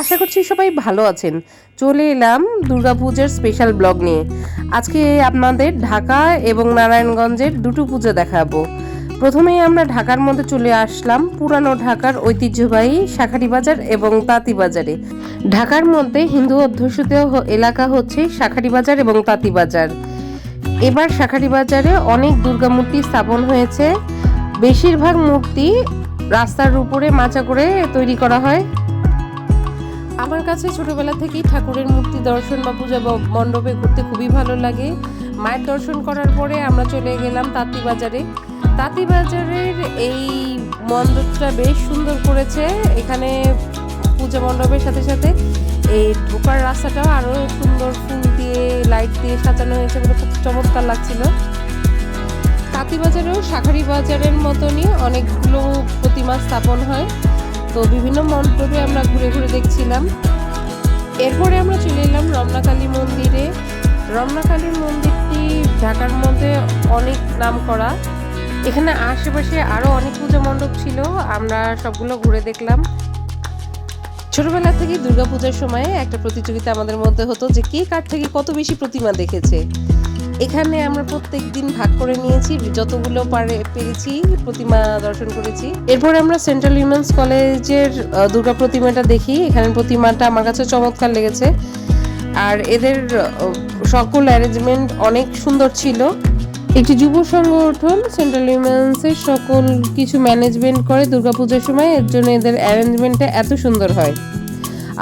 আশা করছি সবাই ভালো আছেন। চলে এলাম দুর্গাপূজার স্পেশাল ব্লগ নিয়ে। আজকে আপনাদের ঢাকা এবং নারায়ণগঞ্জের দুটো পুজো দেখাবো। প্রথমেই আমরা ঢাকার মধ্যে চলে আসলাম পুরানো ঢাকার ঐতিহ্যবাহী শাখারি বাজার এবং তাঁতি বাজারে ঢাকার মধ্যে হিন্দু অধ্যুষিত এলাকা হচ্ছে শাখারি বাজার এবং তাঁতি বাজার এবার শাখারি বাজারে অনেক দুর্গা মূর্তি স্থাপন হয়েছে। বেশিরভাগ মূর্তি রাস্তার উপরে মাচা করে তৈরি করা হয়। আমার কাছে ছোটবেলা থেকেই ঠাকুরের মূর্তি দর্শন বা পূজা মণ্ডপে ঘুরতে খুবই ভালো লাগে। মায়ের দর্শন করার পরে আমরা চলে গেলাম তাঁতি বাজারে তাঁতি বাজারের এই মণ্ডপটা বেশ সুন্দর করেছে। এখানে পূজা মণ্ডপের সাথে সাথে এই ঢোকার রাস্তাটাও আরও সুন্দর ফুল দিয়ে, লাইট দিয়ে সাজানো হয়েছে বলে খুব চমৎকার লাগছিল। তাঁতি বাজারেও শাখারি বাজারের মতনই অনেকগুলো প্রতিমা স্থাপন হয়। তো বিভিন্ন মণ্ডপে আমরা ঘুরে ঘুরে দেখছিলাম। এরপরে আমরা চলে এলাম রমনাকালী মন্দিরে। রমনাকালী মন্দিরটি ঢাকার মধ্যে অনেক নাম করা এখানে আশেপাশে আরও অনেক পূজা মণ্ডপ ছিল, আমরা সবগুলো ঘুরে দেখলাম। ছোটবেলা থেকে দুর্গাপূজার সময় একটা প্রতিযোগিতা আমাদের মধ্যে হতো যে কে কার থেকে কত বেশি প্রতিমা দেখেছে। এখানে আমরা প্রত্যেক দিন ভাগ করে নিয়েছি, যতগুলো পারে পেরেছি প্রতিমা দর্শন করেছি। এরপর আমরা সেন্ট্রাল উইমেন্স কলেজের দুর্গা প্রতিমাটা দেখি। এখানে প্রতিমাটা আমার কাছে চমৎকার লেগেছে। আর এদের সকল অ্যারেঞ্জমেন্ট অনেক সুন্দর ছিল। একটি যুব সংগঠন সেন্ট্রাল উইমেন্সের সকল কিছু ম্যানেজমেন্ট করে দুর্গাপূজার সময়, এর জন্য এদের অ্যারেঞ্জমেন্টটা এত সুন্দর হয়।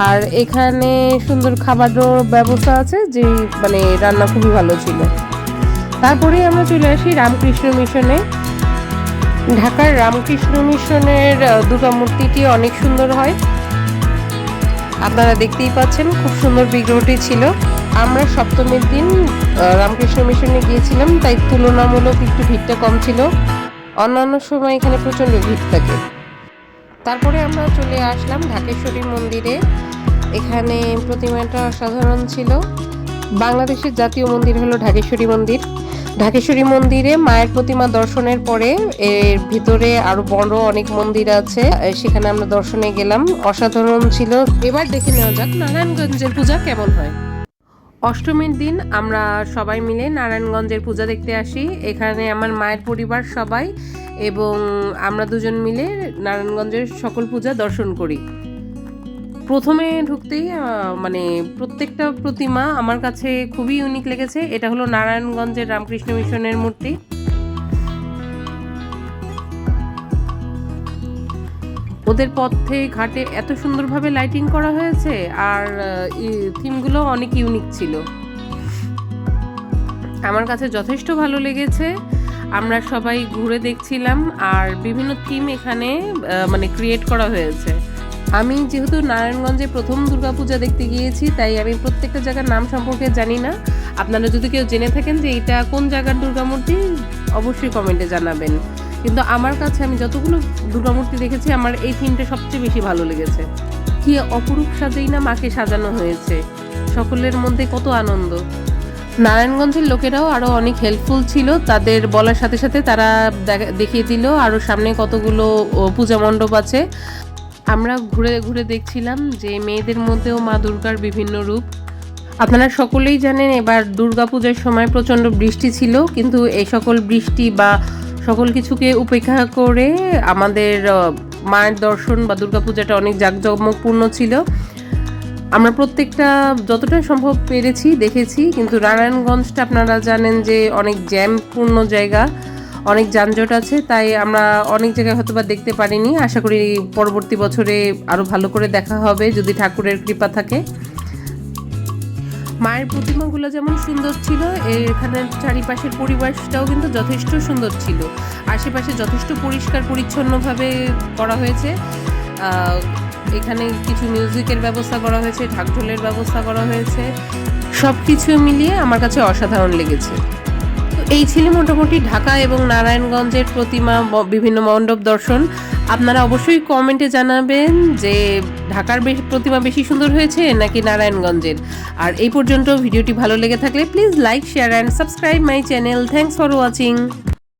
আর এখানে সুন্দর খাবারও ব্যবস্থা আছে, যে মানে রান্না খুবই ভালো ছিল। তারপরে আমরা চলে আসি রামকৃষ্ণ মিশনে। ঢাকার রামকৃষ্ণ মিশনের দুর্গা মূর্তিটি অনেক সুন্দর হয়। আপনারা দেখতেই পাচ্ছেন খুব সুন্দর বিগ্রহটি ছিল। আমরা সপ্তমীর দিন রামকৃষ্ণ মিশনে গিয়েছিলাম, তাই তুলনামূলক একটু ভিড়টা কম ছিল। অন্যান্য সময় এখানে প্রচণ্ড ভিড় থাকে। তারপরে আমরা চলে আসলাম ঢাকেশ্বরী মন্দিরে। এখানে প্রতিমাটা অসাধারণ ছিল। বাংলাদেশের জাতীয় মন্দির হলো ঢাকেশ্বরী মন্দির। ঢাকেশ্বরী মন্দিরে মায়ের প্রতিমা দর্শনের পরে এর ভিতরে আরও বড় অনেক মন্দির আছে। সেখানে আমরা দর্শনে গেলাম। অসাধারণ ছিল। এবার দেখে নেওয়া যাক নারায়ণগঞ্জের পূজা কেমন হয়। অষ্টমীর দিন আমরা সবাই মিলে নারায়ণগঞ্জের পূজা দেখতে আসি। এখানে আমার মায়ের পরিবার সবাই এবং আমরা দুজন মিলে নারায়ণগঞ্জের সকল পূজা দর্শন করি। প্রথমে ঢুকতেই মানে প্রত্যেকটা প্রতিমা আমার কাছে খুবই ইউনিক লেগেছে। এটা হলো নারায়ণগঞ্জের রামকৃষ্ণ মিশনের মূর্তি। ওদের পথে ঘাটে এত সুন্দরভাবে লাইটিং করা হয়েছে, আর থিমগুলো অনেক ইউনিক ছিল। আমার কাছে যথেষ্ট ভালো লেগেছে। আমরা সবাই ঘুরে দেখছিলাম, আর বিভিন্ন থিম এখানে মানে ক্রিয়েট করা হয়েছে। আমি যেহেতু নারায়ণগঞ্জে প্রথম দুর্গাপূজা দেখতে গিয়েছি, তাই আমি প্রত্যেকটা জায়গার নাম সম্পর্কে জানি না। আপনারা যদি কেউ জেনে থাকেন যে এটা কোন জায়গার দুর্গামূর্তি, অবশ্যই কমেন্টে জানাবেন। কিন্তু আমার কাছে আমি যতগুলো দুর্গামূর্তি দেখেছি, আমার এই থিমটা সবচেয়ে বেশি ভালো লেগেছে। কি অপরূপ সাজেই না মাকে সাজানো হয়েছে। সকলের মধ্যে কত আনন্দ। নারায়ণগঞ্জের লোকেরাও আরও অনেক হেল্পফুল ছিল। তাদের বলার সাথে সাথে তারা দেখা- দেখিয়ে দিল আরও সামনে কতগুলো পূজা মণ্ডপ আছে। আমরা ঘুরে ঘুরে দেখছিলাম যে মেয়েদের মধ্যেও মা দুর্গার বিভিন্ন রূপ। আপনারা সকলেই জানেন এবার দুর্গাপূজার সময় প্রচণ্ড বৃষ্টি ছিল, কিন্তু এই সকল বৃষ্টি বা সকল কিছুকে উপেক্ষা করে আমাদের মায়ের দর্শন বা দুর্গাপূজাটা অনেক জাঁকজমকপূর্ণ ছিল। আমরা প্রত্যেকটা যতটা সম্ভব পেরেছি, দেখেছি, কিন্তু নারায়ণগঞ্জটা আপনারা জানেন যে অনেক জ্যামপূর্ণ জায়গা। অনেক যানজট আছে, তাই আমরা অনেক জায়গায় হয়তো বা দেখতে পারিনি। আশা করি পরবর্তী বছরে আরও ভালো করে দেখা হবে, যদি ঠাকুরের কৃপা থাকে। মায়ের প্রতিমাগুলো যেমন সুন্দর ছিল এখানে চারিপাশের পরিবেশটাও কিন্তু যথেষ্ট সুন্দর ছিল। আশেপাশে যথেষ্ট পরিষ্কার, পরিচ্ছন্নভাবে করা হয়েছে। এখানে কিছু মিউজিকের ব্যবস্থা করা হয়েছে, ঢাকঢোলের ব্যবস্থা করা হয়েছে। সব কিছু মিলিয়ে আমার কাছে অসাধারণ লেগেছে। এই ছিল মোটামুটি ঢাকা এবং নারায়ণগঞ্জের প্রতিমা বিভিন্ন মণ্ডপ দর্শন। আপনারা অবশ্যই কমেন্টে জানাবেন যে ঢাকার প্রতিমা বেশি সুন্দর হয়েছে নাকি নারায়ণগঞ্জের। আর এই পর্যন্ত ভিডিওটি ভালো লেগে থাকলে please like, share and subscribe my channel thanks for watching